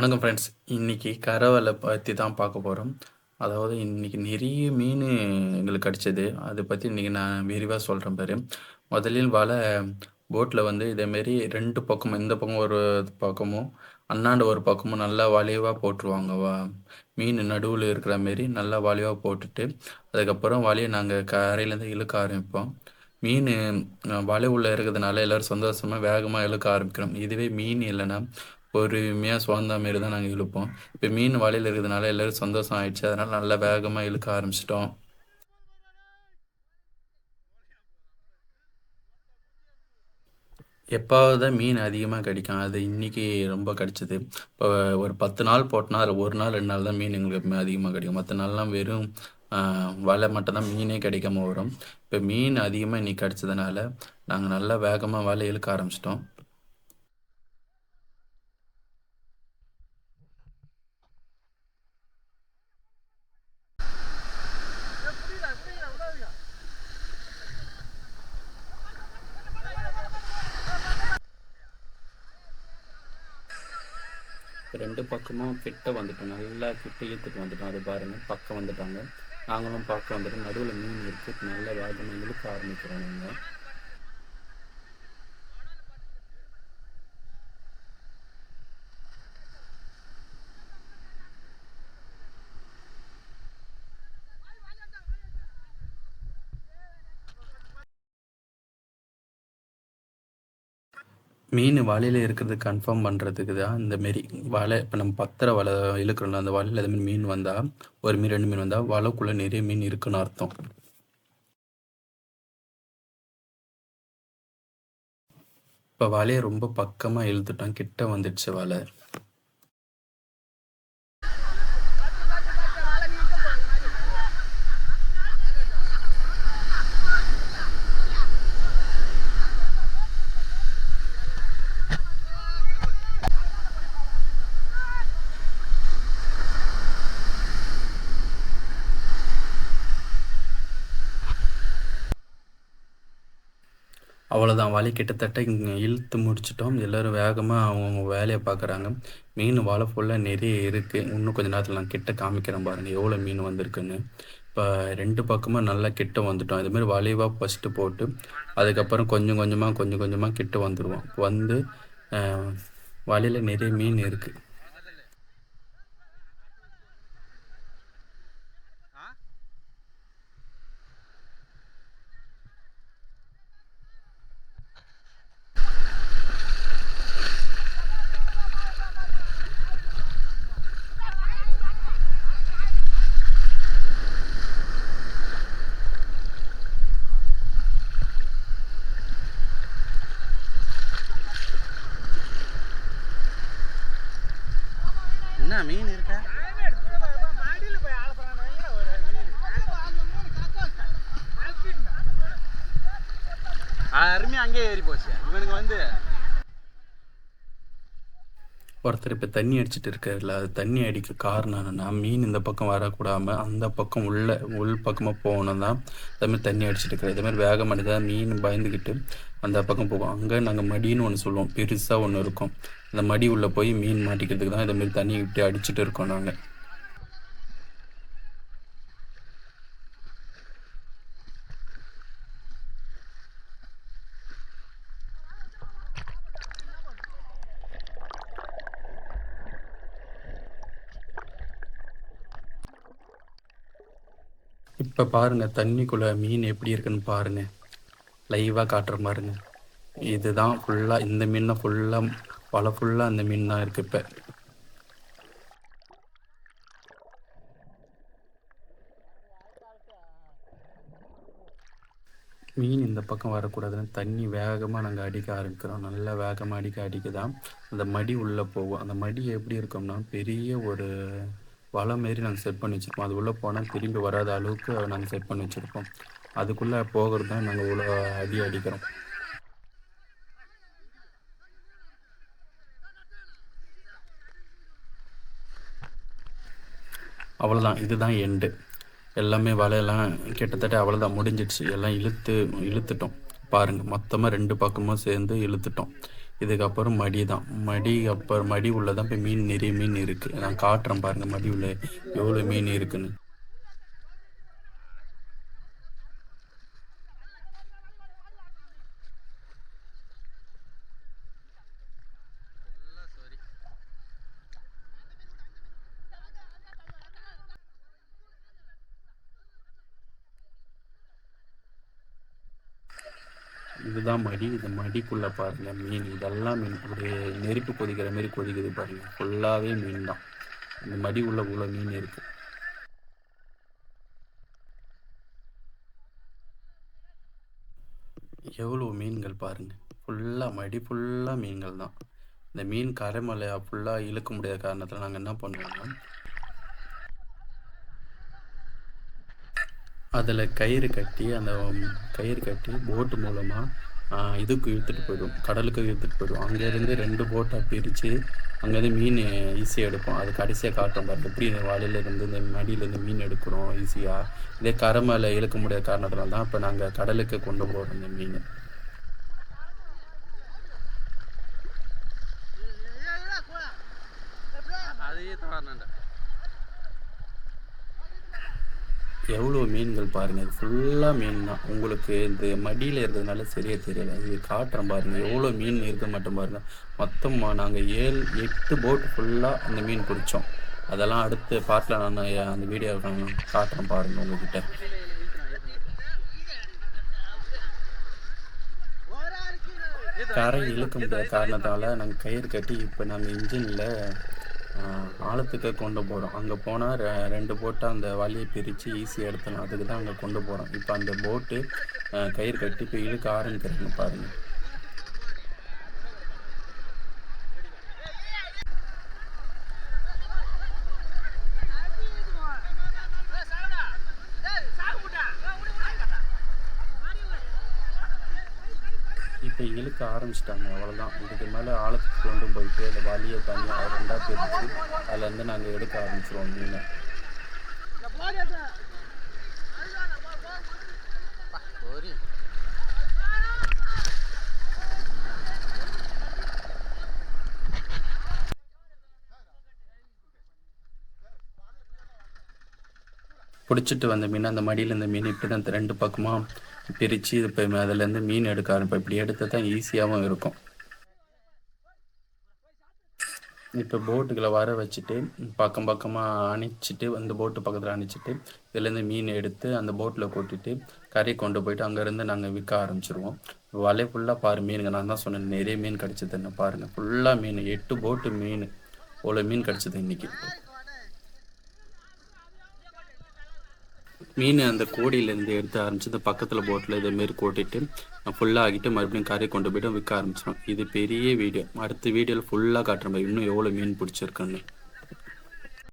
வணக்கம் ஃப்ரெண்ட்ஸ் இன்றைக்கி கரவலை பற்றி தான் பார்க்க போகிறோம் அதாவது இன்னைக்கு நிறைய மீன் எங்களுக்கு கிடச்சிது. அதை பற்றி இன்றைக்கி நான் விரிவாக சொல்கிறேன் பேர். முதலில் வலை போட்டில் வந்து இதேமாரி ரெண்டு பக்கமும் இந்த பக்கம் ஒரு பக்கமும் அண்ணாண்ட ஒரு பக்கமும் நல்லா வளைவாக போட்டுருவாங்க. வா மீன் நடுவில் இருக்கிற மாரி நல்லா வளைவாக போட்டுட்டு அதுக்கப்புறம் வலையை நாங்கள் கரையிலேருந்து இழுக்க ஆரம்பிப்போம். மீன் வலை உள்ளே இருக்கிறதுனால எல்லோரும் சந்தோஷமாக வேகமாக இழுக்க ஆரம்பிக்கிறோம். இதுவே மீன் இல்லைன்னா பொறுமையாக சுவந்த மாரி தான் நாங்கள் இழுப்போம். இப்போ மீன் வலையில் இருக்கிறதுனால எல்லோரும் சந்தோஷம் ஆயிடுச்சு. அதனால் நல்லா வேகமாக இழுக்க ஆரம்பிச்சிட்டோம். எப்பாவது மீன் அதிகமாக கிடைக்கும். அது இன்றைக்கி ரொம்ப கிடச்சிது. இப்போ ஒரு பத்து நாள் போட்டோன்னா அதில் ஒரு நாள் ரெண்டு நாள் தான் மீன் எங்களுக்கு அதிகமாக கிடைக்கும். மற்ற நாள்லாம் வெறும் வலை மட்டும்தான் மீனே கிடைக்காம வரும். இப்போ மீன் அதிகமாக இன்றைக்கி கிடச்சதுனால நாங்கள் நல்லா வேகமாக வலை இழுக்க ஆரம்பிச்சிட்டோம். ரெண்டு பக்கமும் கிட்ட வந்துட்டோம். நல்லா கிட்ட இழுத்துட்டு வந்துட்டோம். அது பாருங்கள் பக்கம் வந்துட்டாங்க. நாங்களும் பார்க்க வந்துட்டோம். நடுவில் மீன் இருக்குது நல்ல வேகமாக இழுக்க ஆரம்பிக்கிறோம் நாங்கள் மீன் வலையில் இருக்கிறது கன்ஃபார்ம் பண்ணுறதுக்கு தான் இந்த மாரி வலை இப்போ நம்ம பத்திர வலை இழுக்கிறோம்ல அந்த வலையில் அது மீன் வந்தால் ஒரு மீன் ரெண்டு மீன் வந்தால் வலைக்குள்ளே நிறைய மீன் இருக்குன்னு அர்த்தம். இப்போ வலையை ரொம்ப பக்கமாக இழுத்துட்டோம் கிட்ட வந்துடுச்சு வலை. அவ்வளோதான் வலி கிட்டத்தட்ட இங்கே இழுத்து முடிச்சிட்டோம். எல்லோரும் வேகமாக அவங்கவுங்க வேலையை பார்க்குறாங்க. மீன் வலை ஃபுல்லாக நிறைய இருக்குது இன்னும் கொஞ்சம் நேரத்தில் நான் கிட்ட காமிக்கிறேன் பாருங்கள் எவ்வளோ மீன் வந்திருக்குன்னு. இப்போ ரெண்டு பக்கமாக நல்லா கிட்ட வந்துட்டோம். இதுமாரி வளைவாக ஃபஸ்ட்டு போட்டு அதுக்கப்புறம் கொஞ்சம் கொஞ்சமாக கொஞ்சம் கொஞ்சமாக கிட்ட வந்துடுவோம் வந்து வலையில் நிறைய மீன் இருக்குது என்ன மீன் இருக்க? அருமையாக அங்கேயே ஏறி போச்சு. இவனுக்கு வந்து ஒருத்தர் இப்போ தண்ணி அடிச்சிட்டு இருக்காருல்ல அது தண்ணி அடிக்க காரணம் என்னன்னா மீன் இந்த பக்கம் வரக்கூடாமல் அந்த பக்கம் உள்ள உள் பக்கமாக போகணும் தான் அதுமாதிரி தண்ணி அடிச்சிட்டு இருக்காரு. இதேமாதிரி வேகம் அடிதான் மீன் பயந்துக்கிட்டு அந்த பக்கம் போகும். அங்கே நாங்கள் மடின்னு ஒன்று சொல்லுவோம். பெருசாக ஒன்று இருக்கும். அந்த மடி உள்ளே போய் மீன் மாட்டிக்கிறதுக்கு தான் இதேமாரி தண்ணி விட்டு அடிச்சுட்டு இருக்கோம் நாங்கள் இப்போ பாருங்கள் தண்ணிக்குள்ளே மீன் எப்படி இருக்குன்னு பாருங்கள் லைவாக காட்டுற பாருங்க இதுதான் ஃபுல்லாக இந்த மீன் ஃபுல்லாக வலை ஃபுல்லாக அந்த மீன் தான் இருக்குது இப்போ. மீன் இந்த பக்கம் வரக்கூடாதுன்னு தண்ணி வேகமாக நாங்கள் அடிக்க ஆரம்பிக்கிறோம். நல்லா வேகமாக அடிக்க அடிக்க தான் அந்த மடி உள்ளே போகும். அந்த மடி எப்படி இருக்கோம்னா பெரிய ஒரு வலை மாரி நாங்கள் செட் பண்ணி வச்சுருப்போம். அது உள்ளே போனால் திரும்பி வராத அளவுக்கு நாங்கள் செட் பண்ணி வச்சுருப்போம். அதுக்குள்ளே போகிறது தான் நாங்கள் உள்ள அடி அடிக்கிறோம். அவ்வளோதான் இதுதான் எண்டு எல்லாமே வலையெல்லாம் கிட்டத்தட்ட அவ்வளோதான் முடிஞ்சிடுச்சு. எல்லாம் இழுத்து இழுத்துட்டோம். பாருங்கள் மொத்தமாக ரெண்டு பக்கமும் சேர்ந்து இழுத்துட்டோம். இதுக்கப்புறம் மடி தான். மடி அப்புறம் மடி உள்ளே தான் இப்போ மீன் நிறைய மீன் இருக்குது நான் காட்டுறேன் பாருங்கள் மடி உள்ள எவ்வளோ மீன் இருக்குன்னு. இதுதான் மடி இந்த மடிக்குள்ளே பாருங்கள் மீன். இதெல்லாம் மீன். ஒரு நெருப்பு கொதிக்கிற மாதிரி கொதிக்குது பாருங்கள் ஃபுல்லாகவே மீன் தான் இந்த மடி உள்ள உள்ள மீன் இருக்குது எவ்வளோ மீன்கள் பாருங்கள் ஃபுல்லாக மடி ஃபுல்லாக மீன்கள் தான் இந்த மீன் கரைமலையாக ஃபுல்லாக இழுக்க முடியாத காரணத்தில் நாங்கள் என்ன பண்ணுவோம்னா அதில் கயிறு கட்டி அந்த கயிறு கட்டி போட்டு மூலமாக இதுக்கு இழுத்துட்டு போயிடும். கடலுக்கு இழுத்துட்டு போயிடும். அங்கேருந்து ரெண்டு போட்டை பிரித்து அங்கேருந்து மீன் ஈஸியாக எடுப்போம். அது கடைசியாக காட்டும் பாருங்க. எப்படி இந்த வலையிலேருந்து இந்த மடியிலேருந்து மீன் எடுக்கிறோம் ஈஸியாக இதே கரை மேலே இழுக்க முடியாத காரணத்தினால தான் இப்போ நாங்கள் கடலுக்கு கொண்டு போகிறோம் இந்த மீன் அதே தவறுனேன்டா எவ்வளோ மீன்கள் பாருங்கள் இது ஃபுல்லாக மீன் தான் உங்களுக்கு இந்த மடியில் இருக்கிறதுனால சரியாக தெரியல. இது காட்டுறேன் பாருங்கள் எவ்வளோ மீன் இருக்க மட்டும் பாருங்கள் மொத்தம் நாங்கள் ஏழு எட்டு போட் ஃபுல்லாக அந்த மீன் பிடிச்சோம். அதெல்லாம் அடுத்த பார்ட்டில் நான் அந்த வீடியோ காட்டுறேன் பாருங்கள் உங்ககிட்ட. கரை இழுக்க முடியாத காரணத்தால் நாங்கள் கயிறு கட்டி இப்போ நாங்கள் இன்ஜினில் ஆழத்துக்கு கொண்டு போகிறோம் அங்கே போனால் ரெண்டு போட்டை அந்த வலையை பிரித்து ஈஸியாக எடுத்துடலாம். அதுக்கு தான் அங்கே கொண்டு போகிறோம் இப்போ அந்த போட்டு கயிறு கட்டி இப்போ இழுக்க ஆரம்பிக்கிறாங்க பாருங்கள் இப்போ இழுக்க ஆரம்பிச்சிட்டாங்க. அவ்வளோதான் இதுக்கு மேலே ஆழத்துக்கு கொண்டு போயிட்டு அந்த வலியை தனியாக ரெண்டாக பிரித்து அதுலேருந்து நாங்கள் எடுக்க ஆரம்பிச்சிருவோம் மீனை. பிடிச்சிட்டு வந்த மீன் அந்த மடியில் இந்த மீன் இப்படி தான் ரெண்டு பக்கமாக பிரித்து இப்போ அதுலேருந்து மீன் எடுக்க ஆரம்பிப்போம். இப்படி எடுத்து தான் ஈஸியாகவும் இருக்கும். இப்போ போட்டுகளை வர வச்சுட்டு பக்கம் பக்கமாக அணைச்சிட்டு அந்த போட்டு பக்கத்தில் அணைச்சிட்டு இதுலேருந்து மீன் எடுத்து அந்த போட்டில் கொட்டிட்டு கறி கொண்டு போயிட்டு அங்கேருந்து நாங்கள் விற்க ஆரம்பிச்சிருவோம். வலை ஃபுல்லாக பாரு மீனுங்க. நான் தான் சொன்னேன் நிறைய மீன் கிடச்சிதுன்னு பாருங்கள் ஃபுல்லாக மீன் எட்டு போட்டு மீன். அவ்வளோ மீன் கிடச்சிது இன்றைக்கி மீன் அந்த கோடியிலேருந்து எடுத்து ஆரம்பிச்சு இந்த பக்கத்தில் போட்டில் இதேமாரி கூட்டிட்டு ஃபுல்லாக ஆகிட்டு மறுபடியும் கரை கொண்டு போய்ட்டு விற்க ஆரம்பிச்சிடும் இது பெரிய வீடியோ. அடுத்த வீடியோவில் ஃபுல்லாக காட்டுற மாதிரி இன்னும் எவ்வளோ மீன் பிடிச்சிருக்குன்னு.